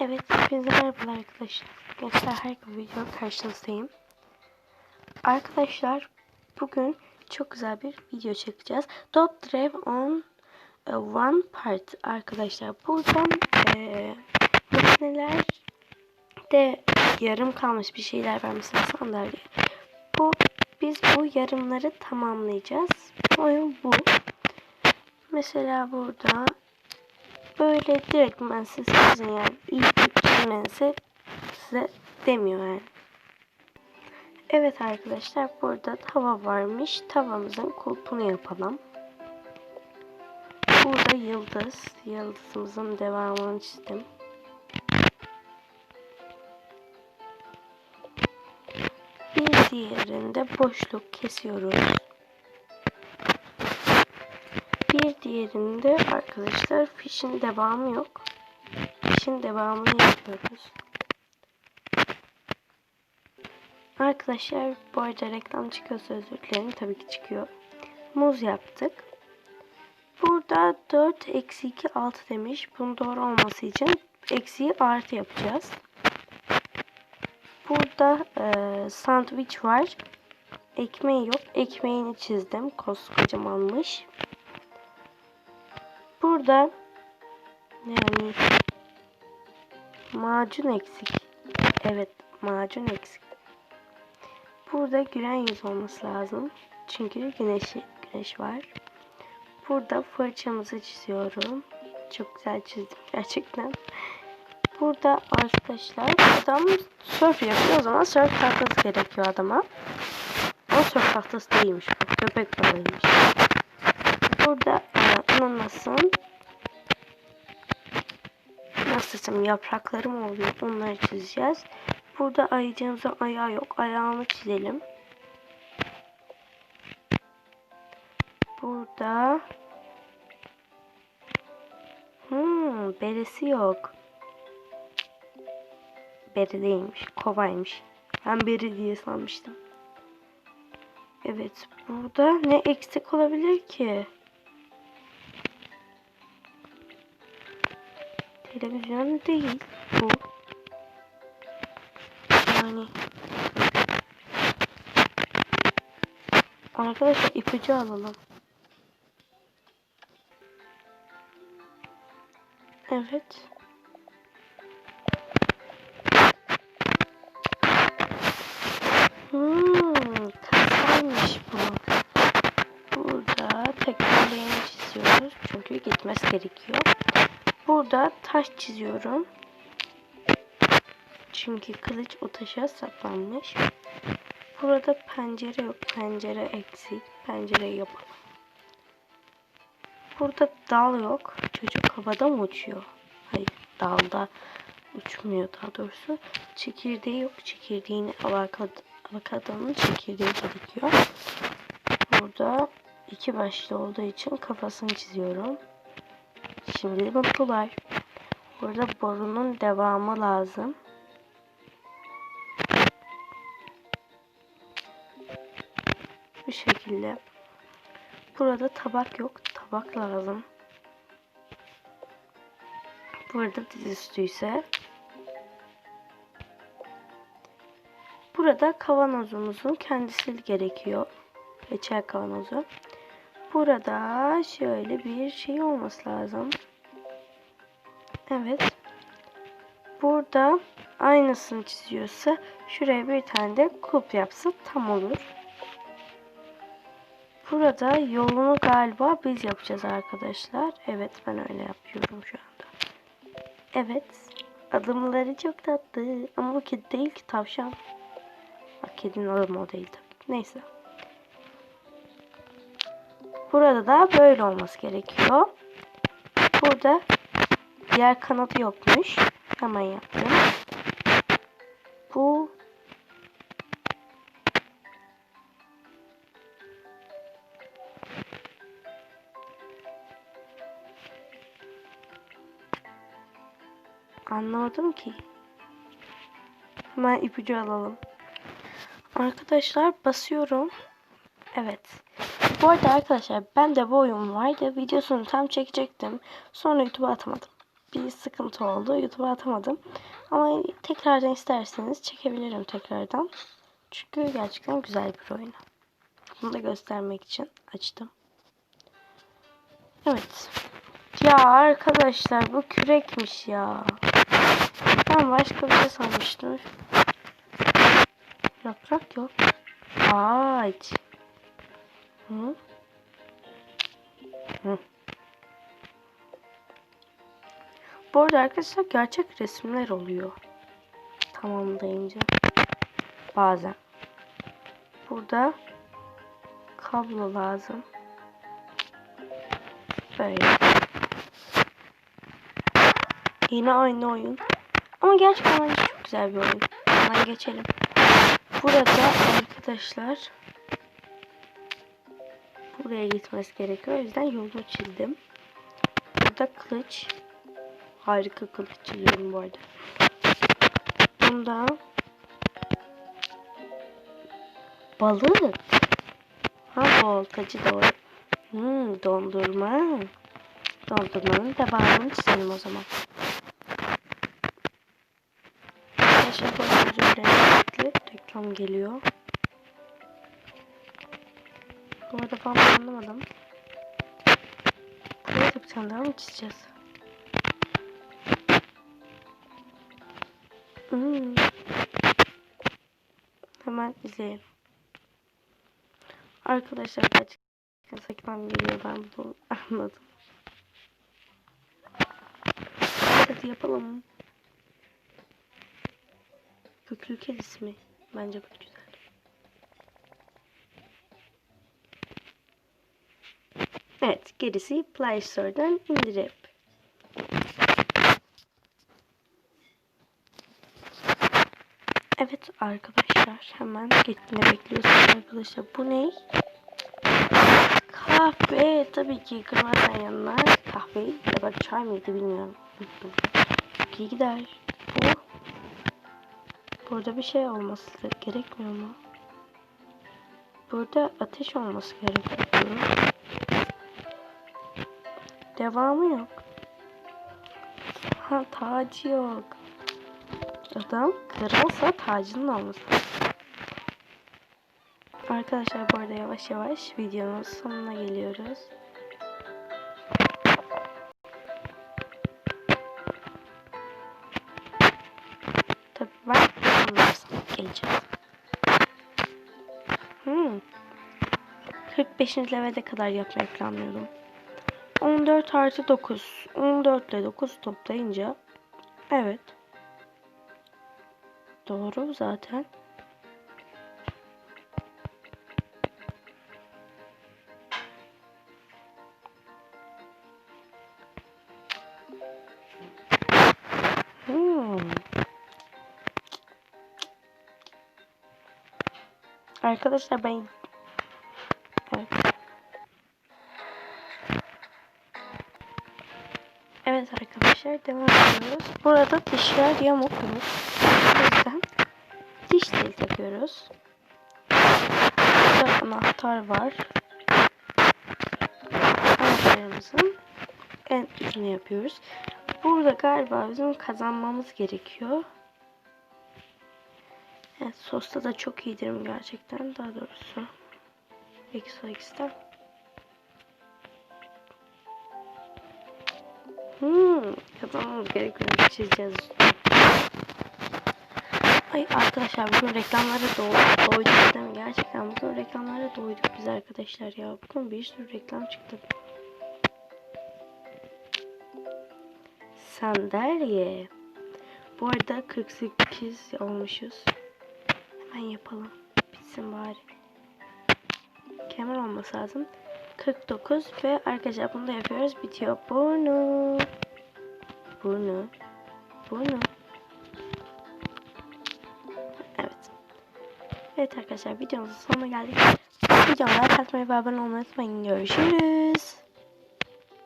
Evet, hepinize merhabalar arkadaşlar. Gençler her video karşınızdayım. Arkadaşlar, bugün çok güzel bir video çekeceğiz. Top Drive on e, One Part arkadaşlar. Buradan e, makineler de yarım kalmış bir şeyler var mesela sandalye. Bu biz bu yarımları tamamlayacağız. Oyun bu. Mesela burada böyle direkt ben size sizin yani ilk çizmenizi size demiyor yani. Evet arkadaşlar burada tava varmış. Tavamızın kulpunu yapalım. Burada yıldız. Yıldızımızın devamını çizdim. Bir diğerinde boşluk kesiyoruz. Bir diğerinde arkadaşlar fişin devamı yok. Fişin devamını yapıyoruz. Arkadaşlar bu arada reklam çıkıyorsa özür dilerim. Tabii ki çıkıyor. Muz yaptık. Burada 4 eksi 2 6 demiş. Bunun doğru olması için eksiği artı yapacağız. Burada e, sandviç var. Ekmeği yok. Ekmeğini çizdim. Koskocamanmış. Burada yani macun eksik. Evet macun eksik. Burada gülen yüz olması lazım. Çünkü güneş, güneş var. Burada fırçamızı çiziyorum. Çok güzel çizdim gerçekten. Burada arkadaşlar adam surf yapıyor. O zaman surf tahtası gerekiyor adama. O surf tahtası değilmiş. Köpek balığıymış. Burada ananasın nasıl desem yaprakları mı oluyor onları çizeceğiz. Burada ayıcığımızın ayağı yok. Ayağını çizelim. Burada hmm, beresi yok. Beri değilmiş. Kovaymış. Ben beri diye sanmıştım. Evet. Burada ne eksik olabilir ki? Televizyon değil bu. Yani Arkadaşlar ipucu alalım. Evet. Burada taş çiziyorum. Çünkü kılıç o taşa saplanmış. Burada pencere yok. Pencere eksik. Pencere yapalım. Burada dal yok. Çocuk havada mı uçuyor? Hayır dalda uçmuyor daha doğrusu. Çekirdeği yok. Çekirdeğini avokado, avokadonun çekirdeği gerekiyor. Burada iki başlı olduğu için kafasını çiziyorum. Şimdi mutlular. Burada borunun devamı lazım. Bu şekilde. Burada tabak yok. Tabak lazım. Burada dizüstü ise Burada kavanozumuzun kendisi gerekiyor. Reçel kavanozu. Burada şöyle bir şey olması lazım. Evet. Burada aynısını çiziyorsa şuraya bir tane de kulp yapsa tam olur. Burada yolunu galiba biz yapacağız arkadaşlar. Evet ben öyle yapıyorum şu anda. Evet. Adımları çok tatlı. Ama bu kedi değil ki tavşan. Bak kedinin adımı o değil tabii. Neyse. Burada da böyle olması gerekiyor. Burada diğer kanadı yokmuş. Hemen yaptım. Bu Anlamadım ki. Hemen ipucu alalım. Arkadaşlar basıyorum. Evet. Bu arada arkadaşlar ben de bu oyun vardı. Videosunu tam çekecektim. Sonra YouTube'a atamadım. Bir sıkıntı oldu. YouTube'a atamadım. Ama tekrardan isterseniz çekebilirim tekrardan. Çünkü gerçekten güzel bir oyun. Bunu da göstermek için açtım. Evet. Ya arkadaşlar bu kürekmiş ya. Ben başka bir şey sanmıştım. Yaprak yok. Ağaç. Hı? Hı. Bu arada arkadaşlar gerçek resimler oluyor. Tamamlayınca. Bazen. Burada kablo lazım. Böyle. Yine aynı oyun. Ama gerçekten çok güzel bir oyun. Hemen geçelim. Burada arkadaşlar buraya gitmesi gerekiyor. O yüzden yolunu çizdim. Burada kılıç. Harika kılıç çiziyorum bu arada. Bunda balık. Ha voltacı doğru. Hmm, dondurma. Dondurmanın devamını çizelim o zaman. Arkadaşlar bu renkli reklam geliyor. Bu arada ben anlamadım. Buraya da bir tane daha mı çizeceğiz? Hmm. Hemen izleyelim. Arkadaşlar gerçekten sekmem geliyor ben bunu anladım. Hadi yapalım. Köklü kedisi mi? Bence bu güzel. Evet, gerisi Play Store'dan indirip. Evet arkadaşlar hemen geçtiğini bekliyorsunuz arkadaşlar. Bu ne? Kahve tabii ki kırmızı yanına kahve ya da çay mıydı bilmiyorum. Çok iyi gider. Bu Burada bir şey olması gerekmiyor mu? Burada ateş olması gerekiyor. Devamı yok. Ha tacı yok. Adam kralsa tacının olması. Arkadaşlar bu arada yavaş yavaş videonun sonuna geliyoruz. Tabii ben anlarsam geleceğim. Hmm. 45. levede kadar yapmayı planlıyordum. 14 artı 9. 14 ile 9 toplayınca evet. Doğru zaten. Hmm. Arkadaşlar ben arkadaşlar devam ediyoruz. Burada dişler yamuk yamuk. O yüzden diş tel takıyoruz. Burada anahtar var. Anahtarımızın en ucunu yapıyoruz. Burada galiba bizim kazanmamız gerekiyor. Evet, sosta da çok iyidir gerçekten daha doğrusu. Exo X'ten. Hmm, kazanmamız gerekiyor. Çizeceğiz. Ay arkadaşlar bugün reklamlara do doyduk değil mi? Gerçekten bugün reklamlara doyduk biz arkadaşlar ya. Bugün bir sürü reklam çıktı. Sandalye. Bu arada 48 olmuşuz. Hemen yapalım. Bitsin bari. Kemer olması lazım. 49 ve arkadaşlar bunu da yapıyoruz. Bitiyor. Burnu. Burnu. Burnu. Evet. Evet arkadaşlar videomuzun sonuna geldik. Videomu like atmayı ve abone olmayı unutmayın. Görüşürüz.